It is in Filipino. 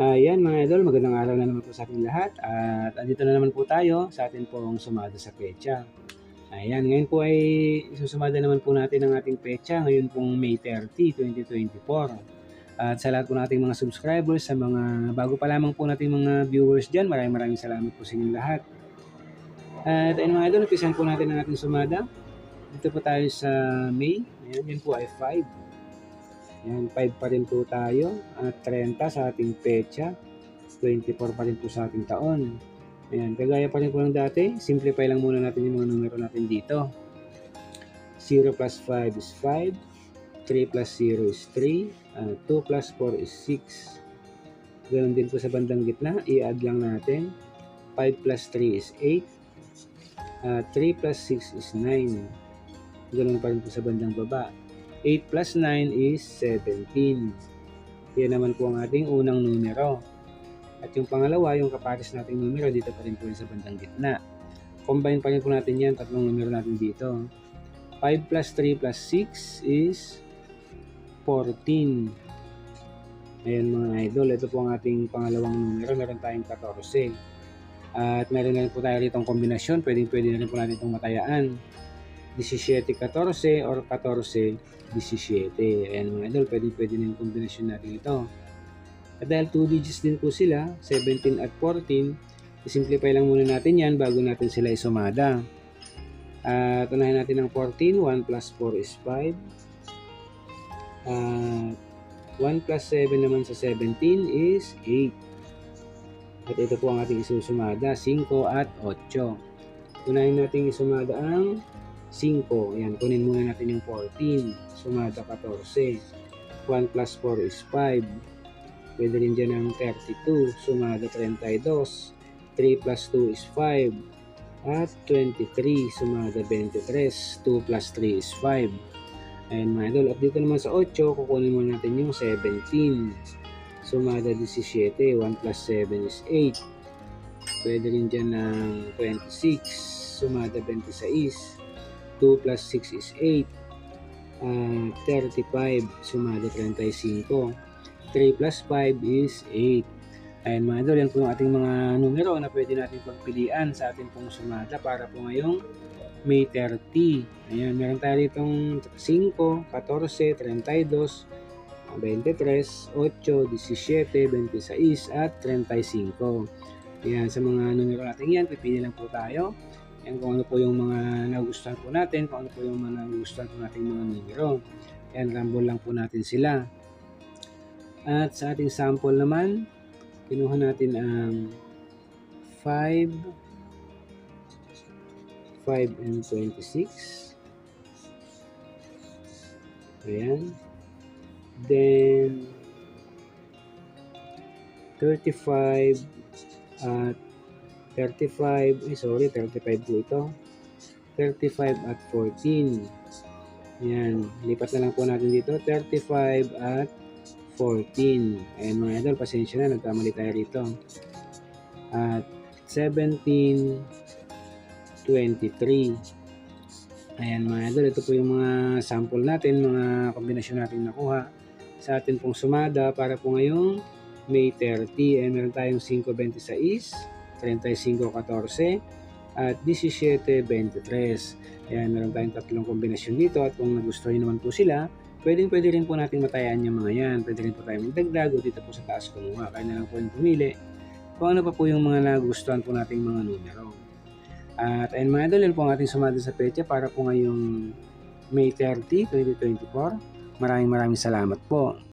Ayan mga idol, magandang araw na naman po sa ating lahat at andito na naman po tayo sa atin pong sumada sa pecha. Ayan, ngayon po ay isusumada naman po natin ang ating pecha ngayon pong May 30, 2024. At sa lahat po nating mga subscribers, sa mga bago pa lamang po nating mga viewers dyan, maraming maraming salamat po sa inyong lahat. At ayun mga idol, umpisahan po natin ang ating sumada. Dito po tayo sa May. Ayan, yun po ay 5. Yan, 5 pa rin po tayo. At 30 sa ating pecha. 24 pa rin po sa ating taon. Ayan, kagaya pa rin po ng dati. Simplify lang muna natin yung mga numero natin dito. 0 plus 5 is 5. 3 plus 0 is 3. Uh, 2 plus 4 is 6. Ganon din po sa bandang gitna. I-add lang natin. 5 plus 3 is 8. Uh, 3 plus 6 is 9. Ganon pa rin po sa bandang baba. 8 plus 9 is 17. Yan naman po ang ating unang numero. At yung pangalawa, yung kapares nating numero, dito pa rin po sa bandang gitna. Combine pa rin po natin yan, tatlong numero natin dito. 5 plus 3 plus 6 is 14. Ayan mga idol, ito po ang ating pangalawang numero. Meron tayong 14. At meron na rin po tayo rito kombinasyon. Pwedeng pwede na rin po natin itong matayaan. 17-14 or 14-17. Ayan mga idol, pwede pwede na yung kombinasyon natin ito. At dahil 2 digits din po sila, 17 at 14, simplify lang muna natin yan bago natin sila isumada. At unahin natin ang 14, 1 plus 4 is 5. At 1 plus 7 naman sa 17 is 8. At ito po ang ating isusumada, 5 at 8. Unahin natin isumada ang 5. Ayan, kunin muna natin yung 14. Sumada 14. 1 plus 4 is 5. Pwede rin dyan ang 32. Sumada 32. 3 plus 2 is 5. At 23. Sumada 23. 2 plus 3 is 5. Ayan mga idol. At dito naman sa 8, kukunin muna natin yung 17. Sumada 17. 1 plus 7 is 8. Pwede rin dyan ng 26. Sumada 26. 2 plus 6 is 8. Uh, 35, sumada 35. 3 plus 5 is 8. Ayan mga idol, yan po yung ating mga numero na pwede natin pagpilian sa ating pong sumada para po ngayong May 30. Ayan, meron tayo ditong 5, 14, 32, 23, 8, 17, 26 at 35. Ayan, sa mga numero natin yan, pipili lang po tayo. Yan kung ano po yung mga nagustuhan po natin, kung ano po yung mga nagustuhan po natin mga numero. Yan, rumble lang po natin sila. At sa ating sample naman, kinuha natin ang 5, 5 and 26. Ayan. Then, 35 at 35, eh sorry, 35 po ito. 35 at 14. Yan, lipat na lang po natin dito. 35 at 14. Ayan mga idol, pasensya na, nagkamali tayo rito. At 17, 23. Ayan mga idol, ito po yung mga sample natin, mga kombinasyon natin nakuha sa atin pong sumada para po ngayong May 30. Ayan, meron tayong 526, 35-14 at 17-23. Ayan, meron tayong tatlong kombinasyon dito at kung nagustuhan naman po sila, pwedeng pwede rin po natin matayaan yung mga yan. Pwede rin po tayo magdagdag o dito po sa taas kumuha. Kaya na lang po yung pumili kung ano pa po yung mga nagustuhan po nating mga numero. At ayun mga idol, yun po ang ating sumada sa pecha para po ngayong May 30, 2024. Maraming maraming salamat po.